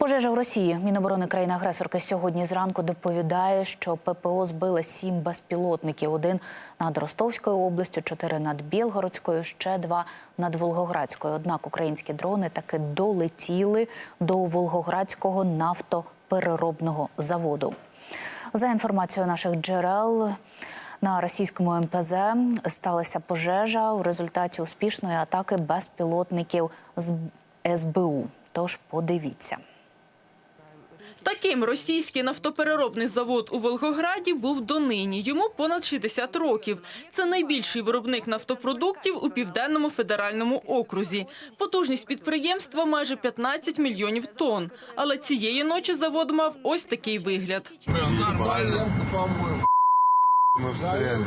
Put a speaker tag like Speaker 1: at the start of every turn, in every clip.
Speaker 1: Пожежа в Росії. Міноборони країни-агресорки сьогодні зранку доповідає, що ППО збили сім безпілотників. Один над Ростовською областю, чотири над Білгородською, ще два над Волгоградською. Однак українські дрони таки долетіли до Волгоградського нафтопереробного заводу. За інформацією наших джерел. На російському МПЗ сталася пожежа у результаті успішної атаки безпілотників з СБУ. Тож подивіться.
Speaker 2: Таким російський нафтопереробний завод у Волгограді був донині. Йому понад 60 років. Це найбільший виробник нафтопродуктів у південному федеральному окрузі. Потужність підприємства майже 15 мільйонів тонн. Але цієї ночі завод мав ось такий вигляд.
Speaker 3: Нормально. Мы встряли.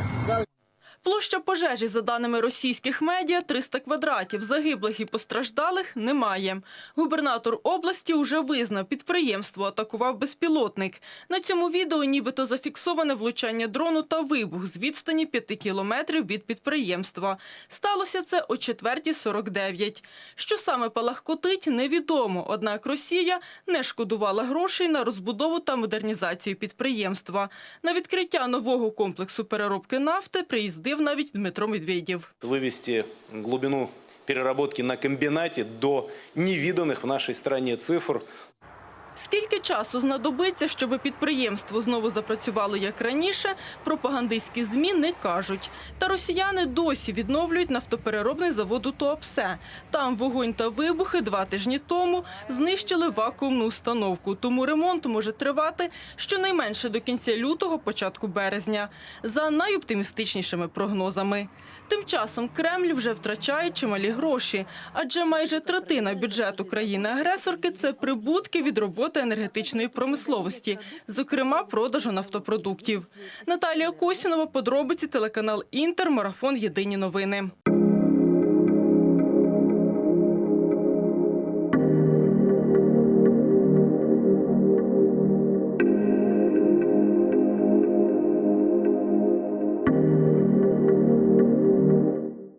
Speaker 2: Площа пожежі, за даними російських медіа, 300 квадратів. Загиблих і постраждалих немає. Губернатор області уже визнав, підприємство атакував безпілотник. На цьому відео нібито зафіксоване влучання дрону та вибух з відстані 5 кілометрів від підприємства. Сталося це о 4.49. Що саме палахкотить, невідомо. Однак Росія не шкодувала грошей на розбудову та модернізацію підприємства. На відкриття нового комплексу переробки нафти приїздив навіть Дмитро Медведєв.
Speaker 4: вывести глубину переработки на комбинате до невиданных в нашей стране цифр.
Speaker 2: Скільки часу знадобиться, щоб підприємство знову запрацювало як раніше, пропагандистські ЗМІ не кажуть. Та росіяни досі відновлюють нафтопереробний завод у Туапсе. Там вогонь та вибухи два тижні тому знищили вакуумну установку, тому ремонт може тривати щонайменше до кінця лютого, початку березня, за найоптимістичнішими прогнозами. Тим часом Кремль вже втрачає чималі гроші, адже майже третина бюджету країни-агресорки – це прибутки від роботи енергетичної промисловості, зокрема продажу нафтопродуктів. Наталія Косінова, подробиці, телеканал Інтер, марафон Єдині новини.